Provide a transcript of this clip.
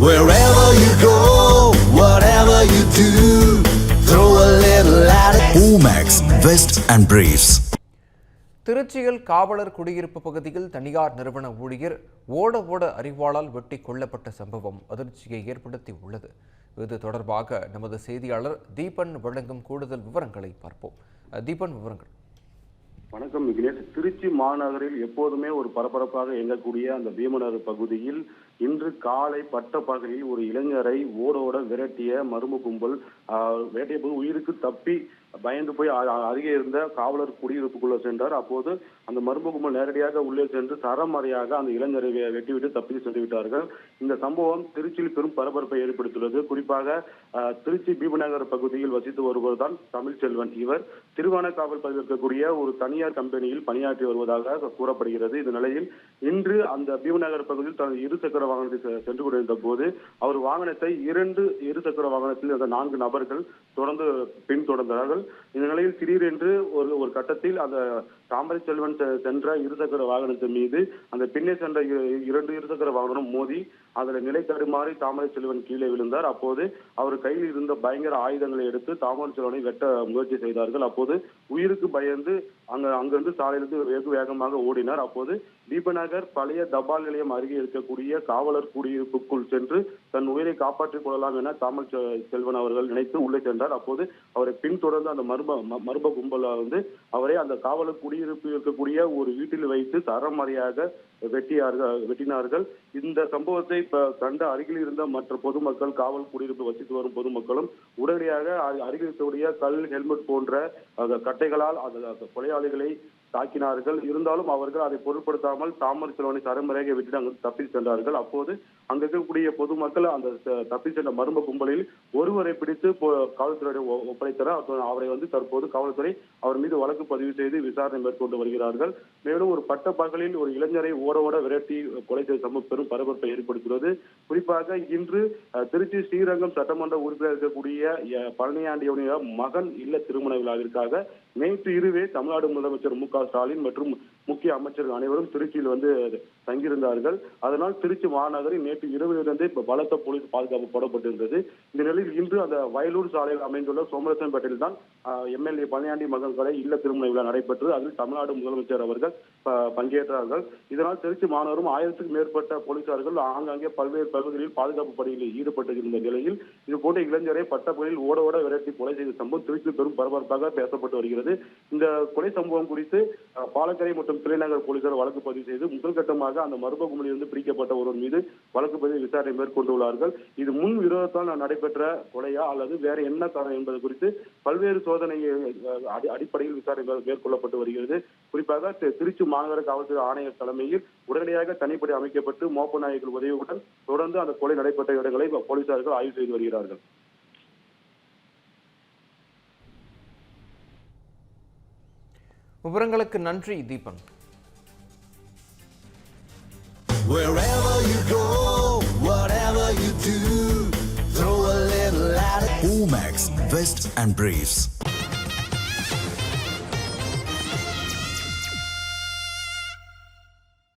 Wherever you go, whatever you do, throw a little at it. Omax, Vest and Briefs. திருச்சியில் காவலர் குடியிருப்பு பகுதியில் தனியார் நிறுவன ஊழியர் ஓட ஓட அறிவாளால் வெட்டி கொல்லப்பட்ட சம்பவம் அதிர்ச்சியை ஏற்படுத்தி உள்ளது இது தொடர்பாக நமது செய்தியாளர் தீபன் வழங்கும் கூடுதல் விவரங்களை பார்ப்போம் தீபன் விவரங்கள் வணக்கம் விக்னேஷ் திருச்சி மாநகரில் எப்போதுமே ஒரு பரபரப்பாக இயங்கக்கூடிய அந்த பீமநகர் பகுதியில் இன்று காலை பட்ட பகலில் ஒரு இளைஞரை ஓடோட விரட்டிய மர்ம கும்பல் ஆஹ், உயிருக்கு தப்பி பயந்து போய் அருகே இருந்த காவலர் குடியிருப்புக்குள்ள சென்றார். அப்போது அந்த மர்ம கும்பல் நேரடியாக உள்ளே சென்று சரமறையாக அந்த இளைஞரை வெட்டிவிட்டு தப்பி சென்று விட்டார்கள். இந்த சம்பவம் திருச்சியில் பெரும் பரபரப்பை ஏற்படுத்தியுள்ளது. குறிப்பாக திருச்சி பீபநகர் பகுதியில் வசித்து வருவதுதான் தமிழ்ச்செல்வன் இவர். திருவானக்காவல் பகுதியில் இருக்கக்கூடிய ஒரு தனியார் கம்பெனியில் பணியாற்றி வருவதாக கூறப்படுகிறது. இந்த நிலையில் இன்று அந்த பீமநகர் பகுதியில் தனது இருசக்கர வாகனத்தை செ- சென்று கொண்டிருந்த போது அவர் வாகனத்தை இரண்டு இருசக்கர வாகனத்தில் அந்த நான்கு நபர்கள் தொடர்ந்து பின்தொடர்ந்தார்கள். இந்த நிலையில் திடீரென்று ஒரு ஒரு கட்டத்தில் அந்த தாமரை செல்வன் சென்ற இருசக்கர வாகனத்தின் மீது அந்த பின்னே சென்ற இரண்டு இருசக்கர வாகனம் மோதி அதில் நிலை தடுமாறி தாமரை செல்வன் கீழே விழுந்தார். அப்போது அவர் கையில் இருந்த பயங்கர ஆயுதங்களை எடுத்து தாமரை செல்வனை வெட்ட முயற்சி செய்தார்கள். அப்போது உயிருக்கு பயந்து அங்க அங்கிருந்து சாலையிலிருந்து வெகு வேகமாக ஓடினார். அப்போது தீபநகர் பழைய தபால் நிலையம் அருகே இருக்கக்கூடிய காவலர் குடியிருப்புக்குள் சென்று தன் உயிரை காப்பாற்றிக் கொள்ளலாம் என தாமல் செல்வன் அவர்கள் நினைத்து உள்ளே சென்றார். அப்போது அவரை பின்தொடர்ந்து அந்த மர்ம மர்ம கும்பல் வந்து அவரை அந்த காவலர் குடியிருப்பு இருக்கக்கூடிய ஒரு வீட்டில் வைத்து தரமறையாக வெட்டியார்கள் வெட்டினார்கள். இந்த சம்பவத்தை இப்ப கண்ட அருகில் இருந்த மற்ற பொதுமக்கள் காவல் குடியிருப்பு வசித்து வரும் பொதுமக்களும் உடனடியாக அருகில் இருக்கக்கூடிய கல் ஹெல்மெட் போன்ற அந்த கட்டைகளால் அந்த அந்த கொலையாளிகளை தாக்கினார்கள். இருந்தாலும் அவர்கள் அதை பொருட்படுத்தாமல் தாமரை செல்வனை சரமரையாக விட்டு அங்கு தப்பி சென்றார்கள். அப்போது அங்க இருக்கக்கூடிய பொதுமக்கள் அந்த தப்பி சென்ற மர்ம கும்பலில் ஒருவரை பிடித்து காவல்துறையை ஒப்படைத்தனர். அவரை வந்து தற்போது காவல்துறை அவர் மீது வழக்கு பதிவு செய்து விசாரணை மேற்கொண்டு வருகிறார்கள். மேலும் ஒரு பட்ட பகலில் ஒரு இளைஞரை ஓட ஓட விரட்டி கொலை செய்த சம்பவம் பெரும் பரபரப்பை ஏற்படுத்துகிறது குறிப்பாக இன்று திருச்சி ஸ்ரீரங்கம் சட்டமன்ற உறுப்பினர் இருக்கக்கூடிய அஹ், மகன் இல்ல திருமண விழாவிற்காக நேற்று இருவே தமிழ்நாடு முதலமைச்சர் மு க ஸ்டாலின் மற்றும் முக்கிய அமைச்சர்கள் அனைவரும் திருச்சியில் வந்து தங்கியிருந்தார்கள். அதனால் திருச்சி மாநகரில் நேற்று இரவிலிருந்தே பலத்த போலீஸ் பாதுகாப்பு போடப்பட்டிருந்தது. இந்த நிலையில் இன்று அந்த வயலூர் சாலையில் அமைந்துள்ள சோமரசன்பேட்டையில் தான் எம்எல்ஏ பழனியாண்டி மகன் கொலை இல்ல திருமண விழா நடைபெற்றது. அதில் தமிழ்நாடு முதலமைச்சர் அவர்கள் பங்கேற்றார்கள். இதனால் திருச்சி மாநகரும் ஆயிரத்துக்கும் மேற்பட்ட போலீசார்கள் ஆங்காங்கே பல்வேறு பகுதிகளில் பாதுகாப்பு பணியில் ஈடுபட்டிருந்த நிலையில் இது போன்ற இளைஞரை பட்டப்பகுதியில் ஓட ஓட விரட்டி கொலை செய்த சம்பவம் திருச்சி பெரும் பரபரப்பாக பேசப்பட்டு வருகிறது. இந்த கொலை சம்பவம் குறித்து பாலக்கரை மற்றும் துறைநகர் போலீசார் வழக்கு பதிவு செய்து முதல் கட்டமாக அந்த மர்ம கும்பலிலிருந்து பிடிக்கப்பட்ட ஒருவர் மீது வழக்கு பதிவு விசாரணை மேற்கொண்டுள்ளார்கள். இது முன் விரோதத்தால் நடைபெற்ற கொலையா அல்லது வேற என்ன காரணம் என்பது குறித்து பல்வேறு சோதனை அடிப்படையில் விசாரணை மேற்கொள்ளப்பட்டு வருகிறது. குறிப்பாக திருச்சி மாநகர காவல்துறை ஆணையர் தலைமையில் உடனடியாக தனிப்படை அமைக்கப்பட்டு மோப்ப நாயகர்கள் உதவியுடன் தொடர்ந்து அந்த கொலை நடைபெற்ற இடங்களை போலீசார்கள் ஆய்வு செய்து வருகிறார்கள். விவரங்களுக்கு நன்றி Deepan Wherever you go, whatever you do, throw a little at it. Omax, Vest and Briefs.